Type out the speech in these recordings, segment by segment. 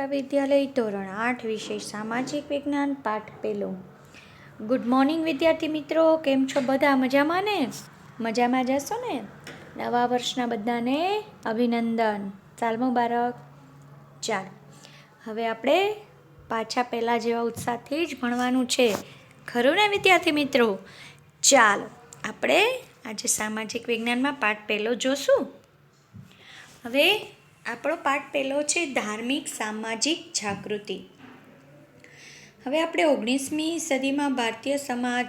બાલિકા વિદ્યાલય ધોરણ આઠ વિષય સામાજિક વિજ્ઞાન પાઠ પેલો. ગુડ મોર્નિંગ વિદ્યાર્થી મિત્રો. કેમ છો બધા? મજામાં ને? મજામાં જશો ને? નવા વર્ષના બધાને અભિનંદન. સાલ મુબારક. ચાલ. હવે આપણે પાછા પહેલાં જેવા ઉત્સાહથી જ ભણવાનું છે. ખરું ને, વિદ્યાર્થી મિત્રો? ચાલ, આપણે આજે સામાજિક વિજ્ઞાનમાં પાઠ પહેલો જોશું. હવે આપણો પાઠ પહેલો છે ધાર્મિક સામાજિક જાગૃતિ. હવે આપણે ઓગણીસમી સદીમાં ભારતીય સમાજ,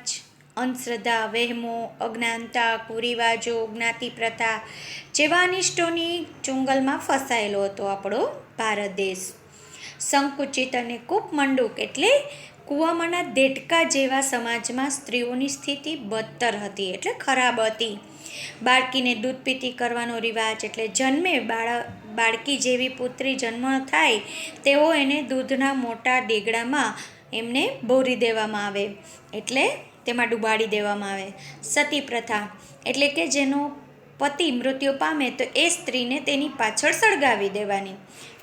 અંધશ્રદ્ધા, વહેમો, અજ્ઞાનતા, કુરિવાજો, જ્ઞાતિ પ્રથા જેવા અનિષ્ટોની ચુંગલમાં ફસાયેલો હતો આપણો ભારત દેશ. સંકુચિત અને કૂપમંડુક એટલે કૂવામાંના દેડકા જેવા સમાજમાં સ્ત્રીઓની સ્થિતિ બદતર હતી એટલે ખરાબ હતી. બાળકીને દૂધ પીતી કરવાનો રિવાજ એટલે જન્મે બાળ બાળકી જેવી પુત્રી જન્મ થાય, તેઓ એને દૂધના મોટા દેગડામાં એમને બોરી દેવામાં આવે. એટલે તેમાં ડૂબાડી દેવામાં આવે. સતી પ્રથા. એટલે કે જેનો પતિ મૃત્યુ પામે તો એ સ્ત્રીને તેની પાછળ સળગાવી દેવાની.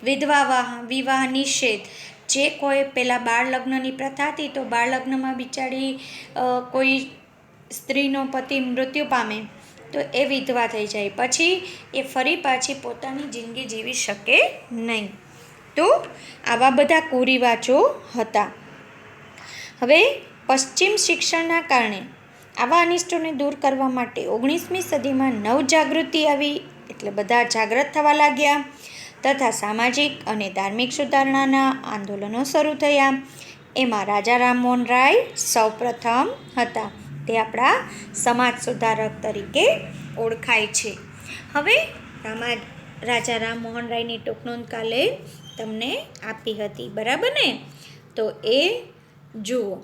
વિધવા વિવાહ નિષેધ. જે કોઈ પહેલાં બાળ લગ્નની પ્રથા હતી તો બાળ લગ્નમાં બિચારી કોઈ સ્ત્રીનો પતિ મૃત્યુ પામે. તો એ વિધવા થઈ જાય. પછી એ ફરી પાછી પોતાની જિંદગી જીવી શકે નહીં. તો આવા બધા કુરિવાજો હતા. હવે પશ્ચિમ શિક્ષણના કારણે આવા અનિષ્ટોને દૂર કરવા માટે ઓગણીસમી સદીમાં નવજાગૃતિ આવી, એટલે બધા જાગૃત થવા લાગ્યા તથા સામાજિક અને ધાર્મિક સુધારણાના આંદોલનો શરૂ થયા. એમાં રાજા રામમોહન રાય સૌપ્રથમ હતા. તે આપણા સમાજ સુધારક તરીકે ઓળખાય છે. હવે રામા, રાજા રામમોહન રાયની ટૂંકનોંધ કાલે તમને આપી હતી, બરાબર ને? તો એ જુઓ,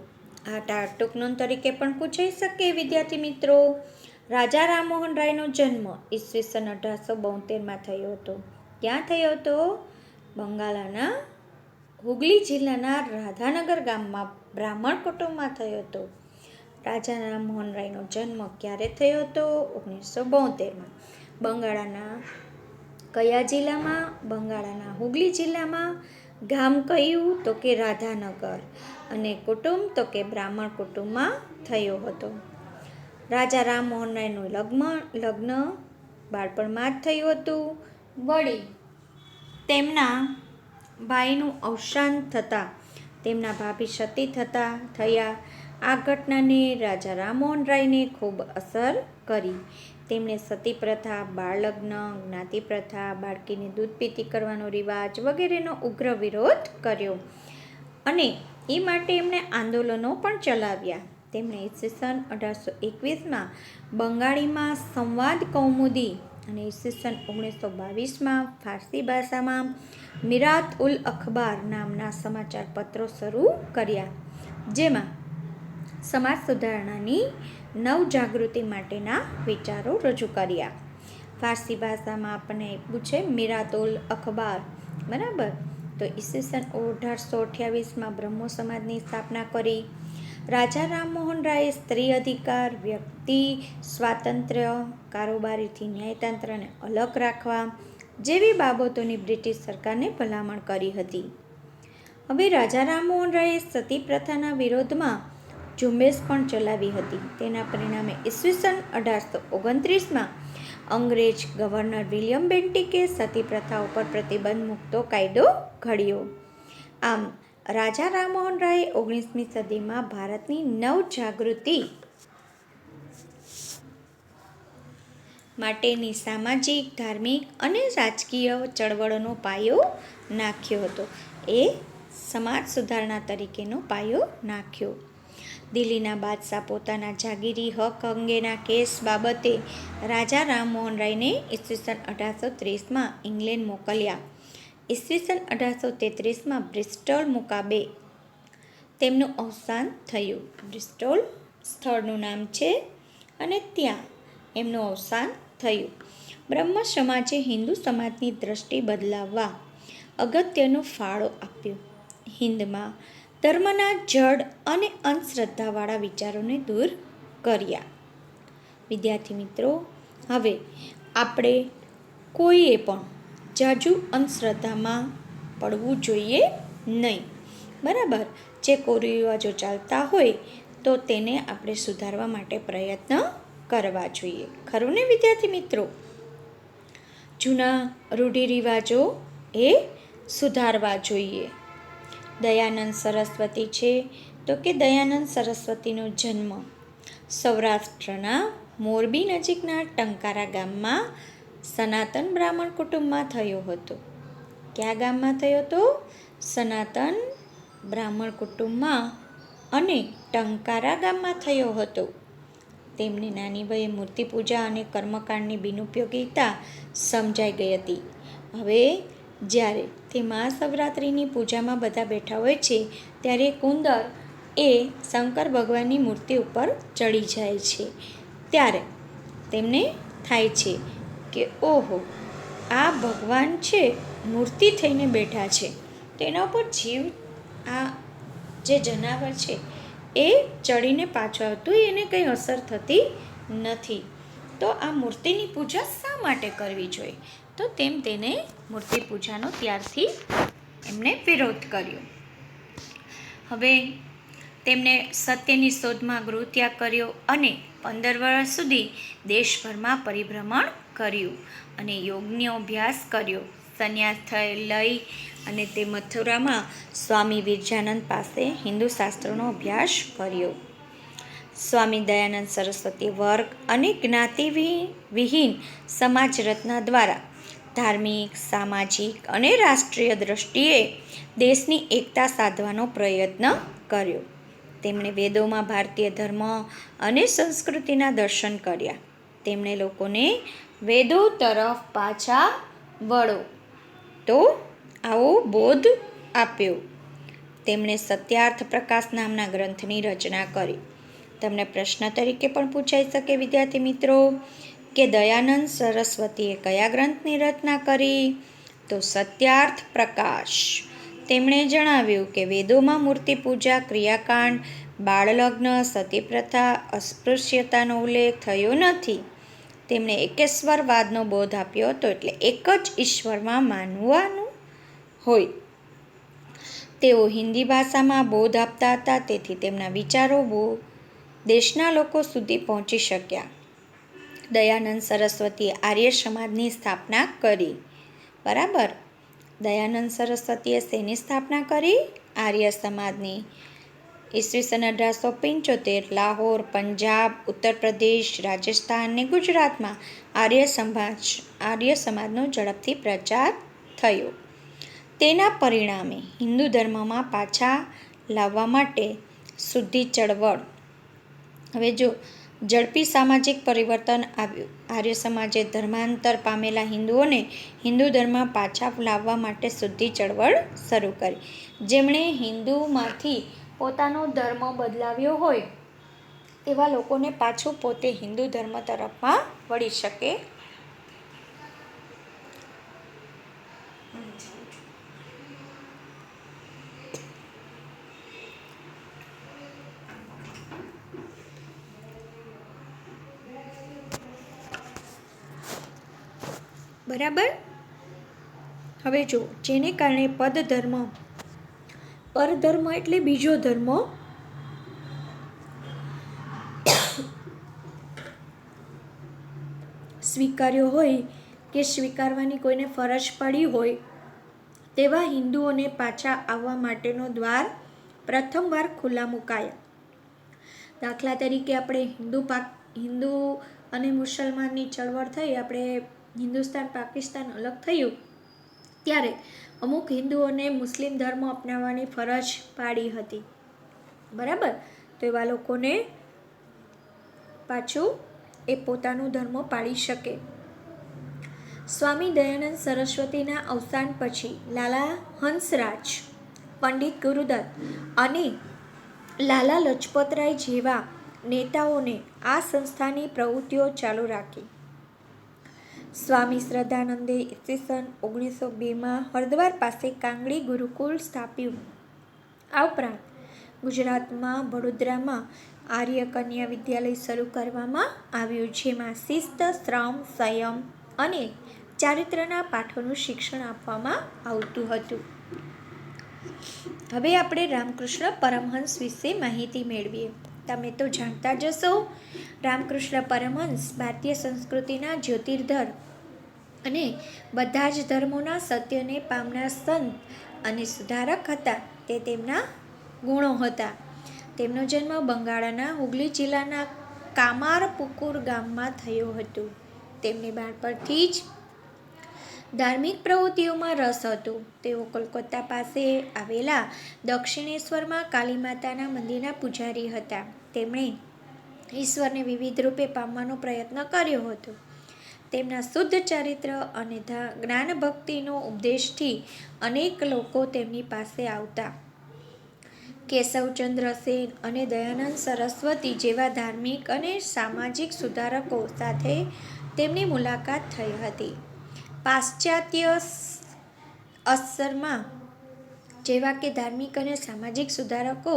આ ટૂંકનોંધ તરીકે પણ પૂછાઈ શકે, વિદ્યાર્થી મિત્રો. રાજા રામમોહન રાયનો જન્મ ઈસવીસન અઢારસો બોતેરમાં થયો હતો. ક્યાં થયો હતો? બંગાળાના હુગલી જિલ્લાના રાધાનગર ગામમાં બ્રાહ્મણ કુટુંબમાં થયો હતો. રાજા રામમોહન રાયનો જન્મ ક્યારે થયો હતો ઓગણીસો બોતેરમાં? બંગાળાના કયા જિલ્લામાં? બંગાળાના હુગલી જિલ્લામાં? ગામ કયું? તો કે રાધાનગર. અને કુટુંબ? તો કે બ્રાહ્મણ કુટુંબમાં થયો હતો. રાજા રામમોહન રાયનું લગ્ન લગ્ન બાળપણમાં જ થયું હતું. વળી તેમના ભાઈનું અવસાન થતાં, તેમના ભાભી સતી થતા, થયા. આ ઘટનાને રાજા રામમોહન રાયને ખૂબ અસર કરી. તેમણે સતી પ્રથા બાળલગ્ન જ્ઞાતિ પ્રથા બાળકીને દૂધ પીતી કરવાનો રિવાજ વગેરેનો ઉગ્ર વિરોધ કર્યો અને એ માટે એમણે આંદોલનો પણ ચલાવ્યા. તેમણે ઈસવીસન અઢારસો એકવીસમાં બંગાળીમાં સંવાદ કૌમુદી અને ઈસવીસન ઓગણીસો બાવીસમાં ફારસી ભાષામાં મિરાત ઉલ અખબાર નામના સમાચાર પત્રો શરૂ કર્યા, જેમાં સમાજ સુધારણાની નવજાગૃતિ માટેના વિચારો રજૂ કર્યા. ફારસી ભાષામાં આપણને પૂછે મિરાતુલ અખબાર. બરાબર? તો ઈસવીસન અઢારસો અઠ્યાવીસમાં બ્રહ્મો સમાજની સ્થાપના કરી. રાજા રામમોહન રાયે સ્ત્રી અધિકાર, વ્યક્તિ, સ્વાતંત્ર્ય, કારોબારીથી ન્યાયતંત્રને અલગ રાખવા જેવી બાબતોની બ્રિટિશ સરકારને ભલામણ કરી હતી. હવે રાજા રામમોહન રાયે સતી પ્રથાના વિરોધમાં ઝુંબેશ પણ ચલાવી હતી. તેના પરિણામે ઈસવીસન અઢારસો ઓગણત્રીસમાં અંગ્રેજ ગવર્નર વિલિયમ બેન્ટિકે સતી પ્રથા ઉપર પ્રતિબંધ મૂકતો કાયદો ઘડ્યો. આમ, રાજા રામમોહન રાયે ઓગણીસમી સદીમાં ભારતની નવજાગૃતિ માટેની સામાજિક, ધાર્મિક અને રાજકીય ચળવળોનો પાયો નાખ્યો હતો. એ સમાજ સુધારણા તરીકેનો પાયો નાખ્યો. દિલ્હીના બાદશાહ પોતાના જાગીરી હક અંગેના કેસ બાબતે રાજા રામમોહન રાયને ઈસવીસન અઢારસો ત્રીસમાં ઇંગ્લેન્ડ મોકલ્યા. ઈસવીસન અઢારસો તેત્રીસમાં બ્રિસ્ટોલ મુકાબે તેમનું અવસાન થયું. બ્રિસ્ટોલ સ્થળનું નામ છે અને ત્યાં એમનું અવસાન થયું. બ્રહ્મ સમાજે હિન્દુ સમાજની દ્રષ્ટિ બદલાવવા અગત્યનો ફાળો આપ્યો. હિન્દમાં ધર્મના જડ અને અંધશ્રદ્ધાવાળા વિચારોને દૂર કર્યા. વિદ્યાર્થી મિત્રો, હવે આપણે કોઈએ પણ જાજુ અંધશ્રદ્ધામાં પડવું જોઈએ નહીં. બરાબર? જે કુરિવાજો ચાલતા હોય તો તેને આપણે સુધારવા માટે પ્રયત્ન કરવા જોઈએ. ખરું ને વિદ્યાર્થી મિત્રો? જૂના રૂઢિરિવાજો એ સુધારવા જોઈએ. દયાનંદ સરસ્વતી છે. તો કે દયાનંદ સરસ્વતીનો જન્મ? સૌરાષ્ટ્રના મોરબી નજીકના ટંકારા ગામમાં સનાતન બ્રાહ્મણ કુટુંબમાં થયો હતો. કયા ગામમાં થયો હતો? સનાતન બ્રાહ્મણ કુટુંબમાં અને ટંકારા ગામમાં થયો હતો. તેમની નાની વયે મૂર્તિ પૂજા અને કર્મકાંડની બિનઉપયોગિતા સમજાઈ ગઈ હતી. હવે જ્યારે તે મહાશિવરાત્રિની પૂજામાં બધા બેઠા હોય છે, ત્યારે કુંદર એ શંકર ભગવાનની મૂર્તિ ઉપર ચડી જાય છે. ત્યારે તેમને થાય છે કે, ઓહો, આ ભગવાન છે, મૂર્તિ થઈને બેઠા છે. તેના ઉપર જીવ, આ જે જનાવર છે, એ ચડીને પાછો આવતું એને કંઈ અસર થતી નથી. તો આ મૂર્તિની પૂજા શા માટે કરવી જોઈએ? તો તેમ તેને મૂર્તિ પૂજાનો ત્યારથી એમને વિરોધ કર્યો. હવે તેમણે સત્યની શોધમાં ગૃહત્યાગ કર્યો અને પંદર વર્ષ સુધી દેશભરમાં પરિભ્રમણ કર્યું અને યોગનો અભ્યાસ કર્યો. સંન્યાસ થઈ લઈ અને તે મથુરામાં સ્વામી વિરજાનંદ પાસે હિન્દુ શાસ્ત્રોનો અભ્યાસ કર્યો. સ્વામી દયાનંદ સરસ્વતી વર્ગ અને જ્ઞાતિ વિહીન સમાજ રત્ન દ્વારા ધાર્મિક, સામાજિક અને રાષ્ટ્રીય દ્રષ્ટિએ દેશની એકતા સાધવાનો પ્રયત્ન કર્યો. તેમણે વેદોમાં ભારતીય ધર્મ અને સંસ્કૃતિના દર્શન કર્યા. તેમણે લોકોને વેદો તરફ પાછા વળો તો આવો બોધ આપ્યો. તેમણે સત્યાર્થ પ્રકાશ નામના ગ્રંથની રચના કરી. તમને પ્રશ્ન તરીકે પણ પૂછાઈ શકે, વિદ્યાર્થી મિત્રો. કે દયાનંદ સરસ્વતીએ કયા ગ્રંથની રચના કરી? તો સત્યાર્થ પ્રકાશ. તેમણે જણાવ્યું કે વેદોમાં મૂર્તિ પૂજા, ક્રિયાકાંડ, બાળલગ્ન, સતીપ્રથા, અસ્પૃશ્યતાનો ઉલ્લેખ થયો નથી. તેમણે એકેશ્વરવાદનો બોધ આપ્યો હતો એટલે એક જ ઈશ્વરમાં માનવાનું હોય. તેઓ હિન્દી ભાષામાં બોધ આપતા હતા, તેથી તેમના વિચારો બહુ દેશના લોકો સુધી પહોંચી શક્યા. દયાનંદ સરસ્વતીએ આર્ય સમાજની સ્થાપના કરી. બરાબર? દયાનંદ સરસ્વતીએ શેની સ્થાપના કરી? આર્ય સમાજની. ઈસવીસન અઢારસો પંચોતેર લાહોર, પંજાબ, ઉત્તર પ્રદેશ, રાજસ્થાન અને ગુજરાતમાં આર્ય સમાજ, આર્ય સમાજનો ઝડપથી પ્રચાર થયો. તેના પરિણામે હિન્દુ ધર્મમાં પાછા લાવવા માટે શુદ્ધિ ચળવળ. હવે જો ઝડપી સામાજિક પરિવર્તન આવ્યું. આર્ય સમાજે ધર્માંતર પામેલા હિન્દુઓને હિન્દુ ધર્મ પાછા લાવવા માટે શુદ્ધિ ચળવળ શરૂ કરી. જેમણે હિન્દુમાંથી પોતાનો ધર્મ બદલાવ્યો હોય તેવા લોકોને પાછું પોતે હિન્દુ ધર્મ તરફમાં વળી શકે બરાબર? હવે જો, જેને કારણે પદ ધર્મ પરધર્મ એટલે બીજો ધર્મ. સ્વીકાર્યો હોય કે સ્વીકારવાની કોઈને ફરજ પડી હોય, તેવા હિન્દુઓને પાછા આવવા માટેનો દ્વાર પ્રથમવાર ખુલ્લા મુકાયા. દાખલા તરીકે આપણે હિન્દુ પાક, હિન્દુ અને મુસલમાનની ચળવળ થઈ, આપણે હિન્દુસ્તાન, પાકિસ્તાન અલગ થયું. ત્યારે અમુક હિન્દુઓને મુસ્લિમ ધર્મ અપનાવવાની ફરજ પાડી હતી. બરાબર? તો એવા લોકોને પાછું એ પોતાનું ધર્મ પાળી શકે. સ્વામી દયાનંદ સરસ્વતીના અવસાન પછી લાલા હંસરાજ, પંડિત ગુરુદત્ત અને લાલા લજપતરાય જેવા નેતાઓને આ સંસ્થાની પ્રવૃત્તિઓ ચાલુ રાખી. સ્વામી શ્રદ્ધાનંદે ઈસવીસન ઓગણીસો બેમાં હરદ્વાર પાસે કાંગડી ગુરુકુળ સ્થાપ્યું. આ ઉપરાંત ગુજરાતમાં વડોદરામાં આર્ય કન્યા વિદ્યાલય શરૂ કરવામાં આવ્યું, જેમાં શિસ્ત, શ્રમ, સંયમ અને ચારિત્રના પાઠોનું શિક્ષણ આપવામાં આવતું હતું. હવે આપણે રામકૃષ્ણ પરમહંસ વિશે માહિતી મેળવીએ. તમે તો જાણતા જ હશો. રામકૃષ્ણ પરમહંસ ભારતીય સંસ્કૃતિના જ્યોતિર્ધર અને બધા જ ધર્મોના સત્યને પામનાર સંત અને સુધારક હતા. તે તેમના ગુણો હતા. તેમનો જન્મ બંગાળના હુગલી જિલ્લાના કામારપુકુર ગામમાં થયો હતો. તેમને બાળપણથી જ ધાર્મિક પ્રવૃત્તિઓમાં રસ હતો. તેઓ કોલકાતા પાસે આવેલા દક્ષિણેશ્વરમાં કાલી માતાના મંદિરના પૂજારી હતા. તેમણે ઈશ્વરને વિવિધ રૂપે પામવાનો પ્રયત્ન કર્યો હતો. તેમના શુદ્ધ ચારિત્ર અને જ્ઞાન ભક્તિનો ઉપદેશથી અનેક લોકો તેમની પાસે આવતા. કેશવચંદ્ર સેન અને દયાનંદ સરસ્વતી જેવા ધાર્મિક અને સામાજિક સુધારકો સાથે તેમની મુલાકાત થઈ હતી. પાશ્ચાત્ય અસરમાં જેવા કે ધાર્મિક અને સામાજિક સુધારકો,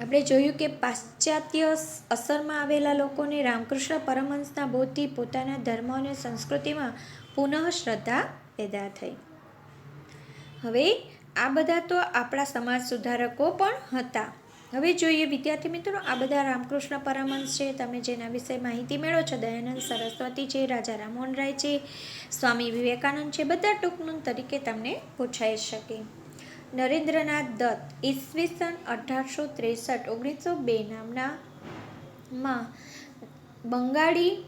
આપણે જોયું કે પાશ્ચાત્ય અસરમાં આવેલા લોકોને રામકૃષ્ણ પરમહંસના બોધથી પોતાના ધર્મ અને સંસ્કૃતિમાં પુનઃ શ્રદ્ધા પેદા થઈ. હવે આ બધા તો આપણા સમાજ સુધારકો પણ હતા. હવે જોઈએ વિદ્યાર્થી મિત્રો, આ બધા રામકૃષ્ણ પરમહંસ છે. તમે જેના વિશે માહિતી મેળવો છો, દયાનંદ સરસ્વતી છે, રાજા રામમોહન રાય છે, સ્વામી વિવેકાનંદ છે, બધા ટૂંકનું તરીકે તમને પૂછાઈ શકે. નરેન્દ્રનાથ દત્ત ઈસવીસન અઢારસો ત્રેસઠ, ઓગણીસો બે નામના, માં બંગાળી,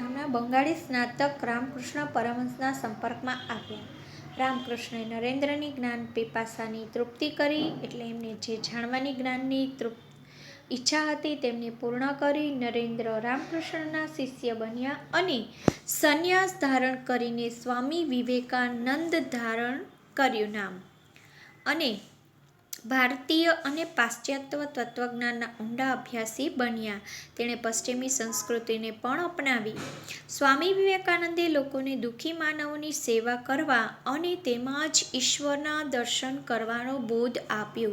નામના બંગાળી સ્નાતક રામકૃષ્ણ પરમહંસના સંપર્કમાં આવ્યા. રામકૃષ્ણએ નરેન્દ્રની જ્ઞાન પીપાસાની તૃપ્તિ કરી એટલે એમને જે જાણવાની જ્ઞાનની તૃપ, ઈચ્છા હતી તેમને પૂર્ણ કરી નરેન્દ્ર રામકૃષ્ણના શિષ્ય બન્યા અને સંન્યાસ ધારણ કરીને સ્વામી વિવેકાનંદ ધારણ કર્યું નામ. અને ભારતીય અને પાશ્ચાત્ય તત્વજ્ઞાનના ઊંડા અભ્યાસી બન્યા. તેણે પશ્ચિમી સંસ્કૃતિને પણ અપનાવી. સ્વામી વિવેકાનંદે લોકોને દુઃખી માનવોની સેવા કરવા અને તેમાં જ ઈશ્વરના દર્શન કરવાનો બોધ આપ્યો.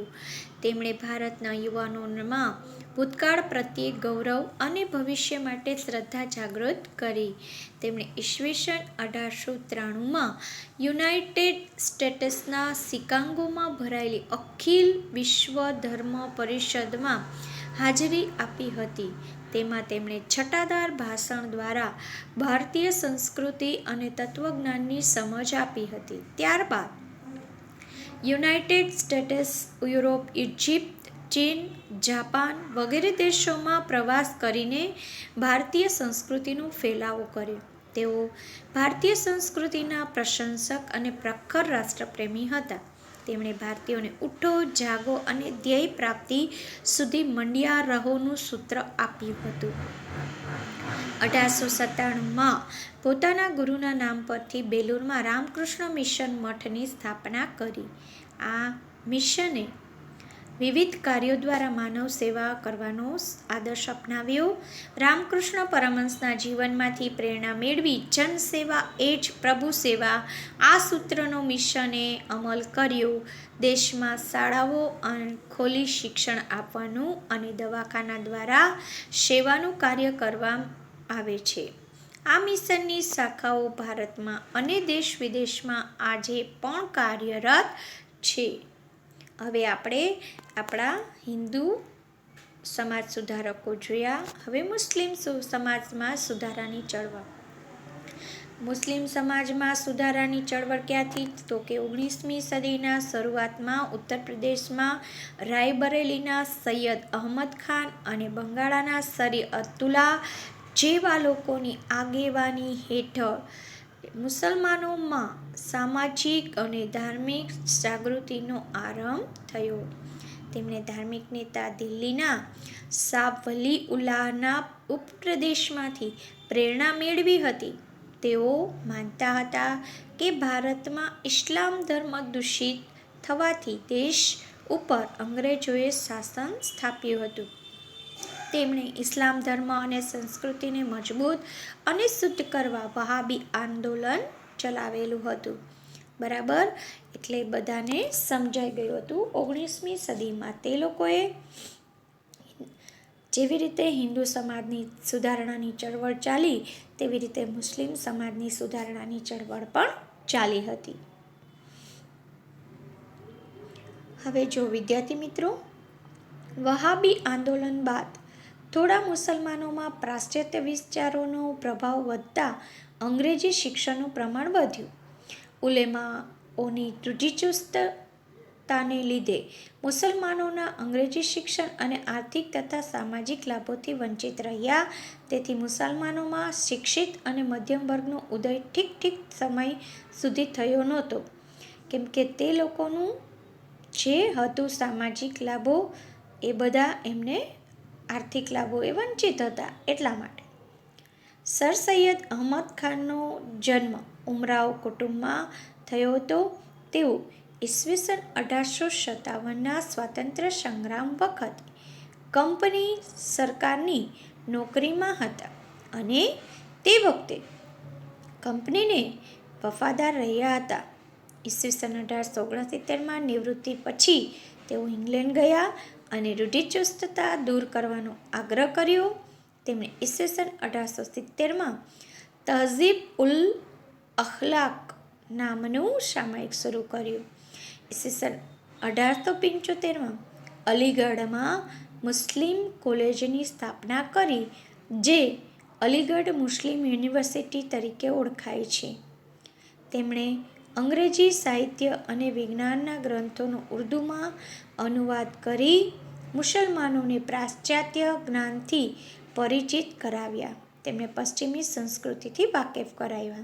તેમણે ભારતના યુવાનોમાં ભૂતકાળ પ્રત્યે ગૌરવ અને ભવિષ્ય માટે શ્રદ્ધા જાગૃત કરી. તેમણે ઈસવીસન અઢારસો ત્રાણુંમાં યુનાઇટેડ સ્ટેટ્સના શિકાગોમાં ભરાયેલી અખિલ વિશ્વ ધર્મ પરિષદમાં હાજરી આપી હતી. તેમાં તેમણે છટાદાર ભાષણ દ્વારા ભારતીય સંસ્કૃતિ અને તત્વજ્ઞાનની સમજ આપી હતી. ત્યારબાદ યુનાઇટેડ સ્ટેટ્સ, યુરોપ ઇજિપ્ત ચીન, જાપાન વગેરે દેશોમાં પ્રવાસ કરીને ભારતીય સંસ્કૃતિનો ફેલાવો કર્યો. તેઓ ભારતીય સંસ્કૃતિના પ્રશંસક અને પ્રખર રાષ્ટ્રપ્રેમી હતા. તેમણે ભારતીયોને ઉઠો, જાગો અને ધ્યેય પ્રાપ્તિ સુધી મંડ્યા રહોનું સૂત્ર આપ્યું હતું. અઢારસો સત્તાણુંમાં પોતાના ગુરુના નામ પરથી બેલુરમાં રામકૃષ્ણ મિશન મઠની સ્થાપના કરી. આ મિશને વિવિધ કાર્યો દ્વારા માનવ સેવા કરવાનો આદર્શ અપનાવ્યો. રામકૃષ્ણ પરમહંસના જીવનમાંથી પ્રેરણા મેળવી જનસેવા એ જ પ્રભુ સેવા આ સૂત્રનો મિશને અમલ કર્યો. દેશમાં શાળાઓ ખોલી શિક્ષણ આપવાનું અને દવાખાના દ્વારા સેવાનું કાર્ય કરવા આવે છે. આ મિશનની શાખાઓ ભારતમાં અને દેશ વિદેશમાં આજે પણ કાર્યરત છે. હવે આપણે આપણા હિન્દુ સમાજ સુધારકો જોયા. હવે મુસ્લિમ સમાજમાં સુધારાની ચળવળ. મુસ્લિમ સમાજમાં સુધારાની ચળવળ ક્યાંથી? તો કે ઓગણીસમી સદીના શરૂઆતમાં ઉત્તર પ્રદેશમાં રાયબરેલીના સૈયદ અહમદ ખાન અને બંગાળાના સરી અતુલા જેવા લોકોની આગેવાની હેઠળ મુસલમાનોમાં સામાજિક અને ધાર્મિક જાગૃતિનો આરંભ થયો. તેમણે ધાર્મિક નેતા દિલ્હીના શાહ વલી ઉલ્લાહના ઉપપ્રદેશમાંથી પ્રેરણા મેળવી હતી. તેઓ માનતા હતા કે ભારતમાં ઇસ્લામ ધર્મ દૂષિત થવાથી દેશ ઉપર અંગ્રેજોએ શાસન સ્થાપ્યું હતું. તેમણે ઇસ્લામ ધર્મ અને સંસ્કૃતિને મજબૂત અને શુદ્ધ કરવા વહાબી આંદોલન ચલાવેલું હતું. બરાબર? એટલે બધાને સમજાઈ ગયું હતું. ઓગણીસમી સદીમાં તે લોકોએ જેવી રીતે હિન્દુ સમાજની સુધારણાની ચળવળ ચાલી, તેવી રીતે મુસ્લિમ સમાજની સુધારણાની ચળવળ પણ ચાલી હતી. હવે જો વિદ્યાર્થી મિત્રો, વહાબી આંદોલન બાદ થોડા મુસલમાનોમાં પાશ્ચાત્ય વિચારોનો પ્રભાવ વધતા અંગ્રેજી શિક્ષણનું પ્રમાણ વધ્યું. ઉલેમાઓની રૂઢિચુસ્તતાને લીધે મુસલમાનોના અંગ્રેજી શિક્ષણ અને આર્થિક તથા સામાજિક લાભોથી વંચિત રહ્યા. તેથી મુસલમાનોમાં શિક્ષિત અને મધ્યમ વર્ગનો ઉદય ઠીક ઠીક સમય સુધી થયો નહોતો. કેમ કે તે લોકોનું જે હતું સામાજિક લાભો એ બધા એમને આર્થિક લાભો એ વંચિત હતા એટલા માટે. સર સૈયદ અહમદ ખાનનો જન્મ ઉમરાવ કુટુંબમાં થયો હતો. તેઓ ઈસવીસન અઢારસો સત્તાવનના સ્વાતંત્ર્ય સંગ્રામ વખત કંપની સરકારની નોકરીમાં હતા અને તે વખતે કંપનીને વફાદાર રહ્યા હતા. ઈસવીસન અઢારસો ઓગણસિત્તેરમાં નિવૃત્તિ પછી તેઓ ઇંગ્લેન્ડ ગયા. અને રૂઢિચુસ્તતા દૂર કરવાનો આગ્રહ કર્યો. તેમણે ઈસવીસન અઢારસો સિત્તેરમાં તહઝીબ ઉલ અખલાક નામનું સામાયિક શરૂ કર્યું. ઈસવીસન અઢારસો પંચોતેરમાં અલીગઢમાં મુસ્લિમ કોલેજની સ્થાપના કરી, જે અલીગઢ મુસ્લિમ યુનિવર્સિટી તરીકે ઓળખાય છે. તેમણે અંગ્રેજી સાહિત્ય અને વિજ્ઞાનના ગ્રંથોનો ઉર્દૂમાં અનુવાદ કરી મુસલમાનોને પાશ્ચાત્ય જ્ઞાનથી પરિચિત કરાવ્યા. તેમણે પશ્ચિમી સંસ્કૃતિથી વાકેફ કરાવ્યા.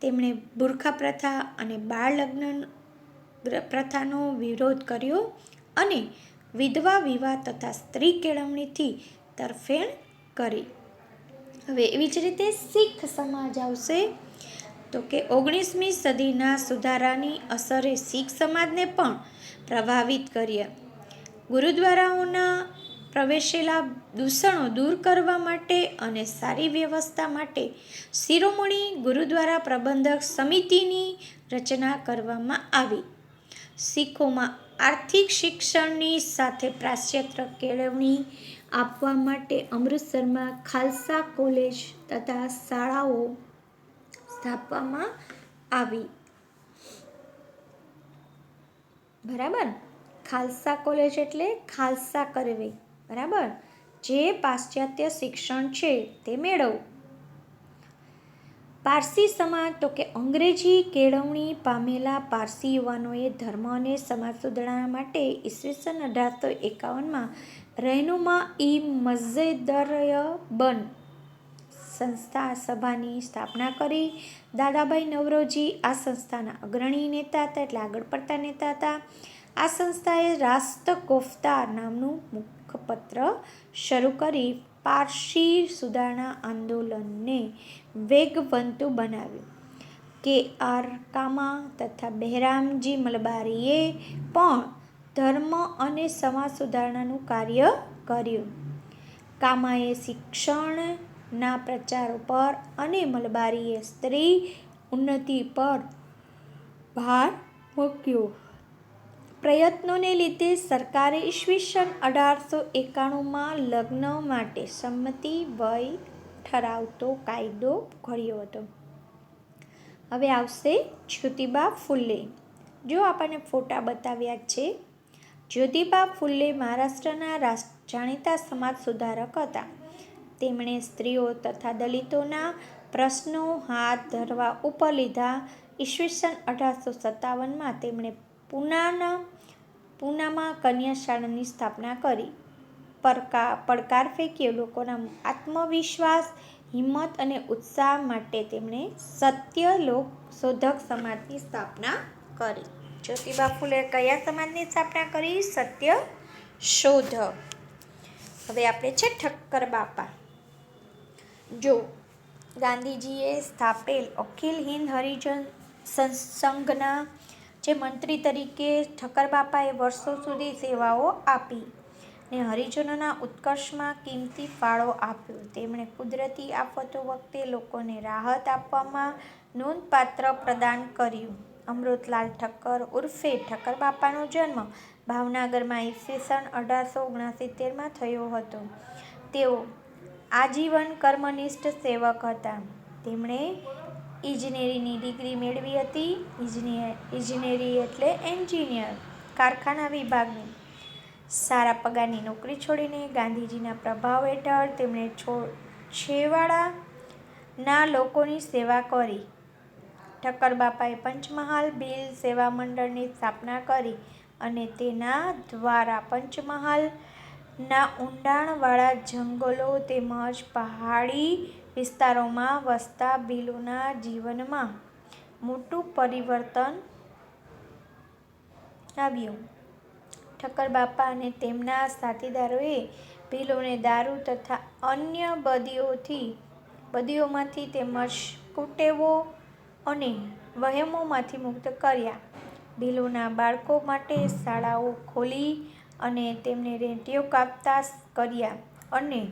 તેમણે બુરખા પ્રથા અને બાળ લગ્ન પ્રથાનો વિરોધ કર્યો અને વિધવા વિવાહ તથા સ્ત્રી કેળવણીથી તરફેણ કરી. હવે એવી જ રીતે શીખ સમાજ આવશે. તો કે ઓગણીસમી સદીના સુધારાની અસરે શીખ સમાજને પણ પ્રભાવિત કર્યા. ગુરુદ્વારાઓના પ્રવેશેલા દૂષણો દૂર કરવા માટે અને સારી વ્યવસ્થા માટે શિરોમણી ગુરુદ્વારા પ્રબંધક સમિતિની રચના કરવામાં આવી. શીખોમાં આર્થિક શિક્ષણની સાથે પાશ્ચાત્ય કેળવણી આપવા માટે અમૃતસરમાં ખાલસા કોલેજ તથા શાળાઓ સ્થાપવામાં આવી. બરાબર? ખાલસા કોલેજ એટલે ખાલસા કરવી. બરાબર? જે પાશ્ચાત્ય શિક્ષણ છે તે મેળવવું પારસી સમાજ, તો કે અંગ્રેજી કેળવણી પામેલા પારસી યુવાનોએ ધર્મ અને સમાજ સુધારણા માટે ઈસવીસન અઢારસો એકાવનમાં રહેનુમા ઈ મસ્જિદરય બન સંસ્થા સભાની સ્થાપના કરી. દાદાભાઈ નવરોજી આ સંસ્થાના અગ્રણી નેતા હતા એટલે આગળ પડતા નેતા હતા. આ સંસ્થાએ રાષ્ટ્ર કોફતા નામનું મુખપત્ર શરૂ કરી પારસી સુધારણા આંદોલનને વેગવંતું બનાવ્યું. કે આર કામા તથા બહેરામજી મલબારીએ પણ ધર્મ અને સમાજ સુધારણાનું કાર્ય કર્યું. કામાએ શિક્ષણના પ્રચાર પર અને મલબારીએ સ્ત્રી ઉન્નતિ પર ભાર મૂક્યો. પ્રયત્નોને લીધે સરકારે ઈસવીસન અઢારસો એકાણુંમાં લગ્ન માટે સંમતિ વય ઠરાવતો કાયદો ઘડ્યો હતો. હવે આવશે જ્યોતિબા ફુલ્લે જો આપણને ફોટા બતાવ્યા છે, જ્યોતિબા ફુલ્લે મહારાષ્ટ્રના જાણીતા સમાજ સુધારક હતા. તેમણે સ્ત્રીઓ તથા દલિતોના પ્રશ્નો હાથ ધરવા ઉપર લીધા. ઈસવીસન અઢારસો સત્તાવનમાં તેમણે પૂનાના, પૂનામાં કન્યા શાળાની સ્થાપના કરી. પડકા પડકાર ફેંક્યો લોકોના આત્મવિશ્વાસ, હિંમત અને ઉત્સાહ માટે તેમણે સત્ય લોક શોધક સમાજની સ્થાપના કરી. જ્યોતિબા ફૂલે કયા સમાજની સ્થાપના કરી? સત્ય શોધક. હવે આપણે છે ઠક્કર બાપા. જો ગાંધીજીએ સ્થાપેલ અખિલ હિન્દ હરિજન સંઘના જે મંત્રી તરીકે ઠક્કરબાપાએ વર્ષો સુધી સેવાઓ આપી ને હરિજનોના ઉત્કર્ષમાં કિંમતી ફાળો આપ્યો. તેમણે કુદરતી આફતો વખતે લોકોને રાહત આપવામાં નોંધપાત્ર પ્રદાન કર્યું. અમૃતલાલ ઠક્કર ઉર્ફે ઠક્કર બાપાનો જન્મ ભાવનગરમાં ઈસવીસન અઢારસો ઓગણસિત્તેરમાં થયો હતો. તેઓ આજીવન કર્મનિષ્ઠ સેવક હતા. તેમણે ઇજનેરીની ડિગ્રી મેળવી હતી. ઇજનેર, ઇજનેરી એટલે એન્જિનિયર, કારખાના વિભાગની. સારા પગારની નોકરી છોડીને ગાંધીજીના પ્રભાવ હેઠળ તેમણે છો, છેવાડાના લોકોની સેવા કરી. ઠક્કર બાપાએ પંચમહાલ ભીલ સેવા મંડળની સ્થાપના કરી અને તેના દ્વારા પંચમહાલના ઊંડાણવાળા જંગલો તેમજ પહાડી વિસ્તારોમાં વસતા ભીલોના જીવનમાં મોટું પરિવર્તન આવ્યું. ઠક્કર બાપા અને તેમના સાથીદારોએ ભીલોને દારૂ તથા અન્ય બદીઓથી, બદીઓમાંથી તેમજ કુટેવો અને વહેમોમાંથી મુક્ત કર્યા. ભીલોના બાળકો માટે શાળાઓ ખોલી અને તેમને રેંટિયો કાપતા કર્યા અને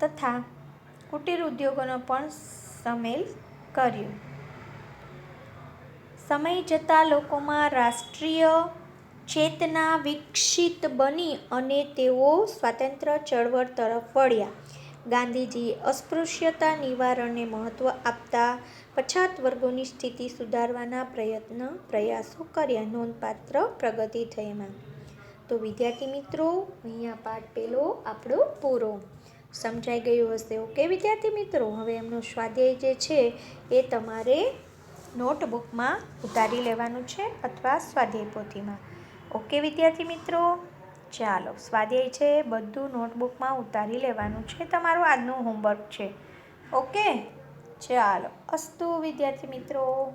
તથા કુટીર ઉદ્યોગોનો પણ સામેલ કર્યો. સમય જતાં લોકોમાં રાષ્ટ્રીય ચેતના વિકસિત બની અને તેઓ સ્વાતંત્ર્ય ચળવળ તરફ વળ્યા. ગાંધીજી અસ્પૃશ્યતા નિવારણને મહત્ત્વ આપતા પછાત વર્ગોની સ્થિતિ સુધારવાના પ્રયત્ન, પ્રયાસો કર્યા. નોંધપાત્ર પ્રગતિ થઈ તો વિદ્યાર્થી મિત્રો, અહીંયા પાઠ પહેલો આપણો પૂરો. સમજાઈ ગયું હશે. ઓકે વિદ્યાર્થી મિત્રો, હવે એમનો સ્વાધ્યાય જે છે એ તમારે નોટબુકમાં ઉતારી લેવાનું છે અથવા સ્વાધ્યાય પોથીમાં. ઓકે વિદ્યાર્થી મિત્રો, ચાલો. સ્વાધ્યાય છે, બધું નોટબુકમાં ઉતારી લેવાનું છે. તમારું આજનું હોમવર્ક છે. ઓકે? ચાલો. અસ્તુ વિદ્યાર્થી મિત્રો.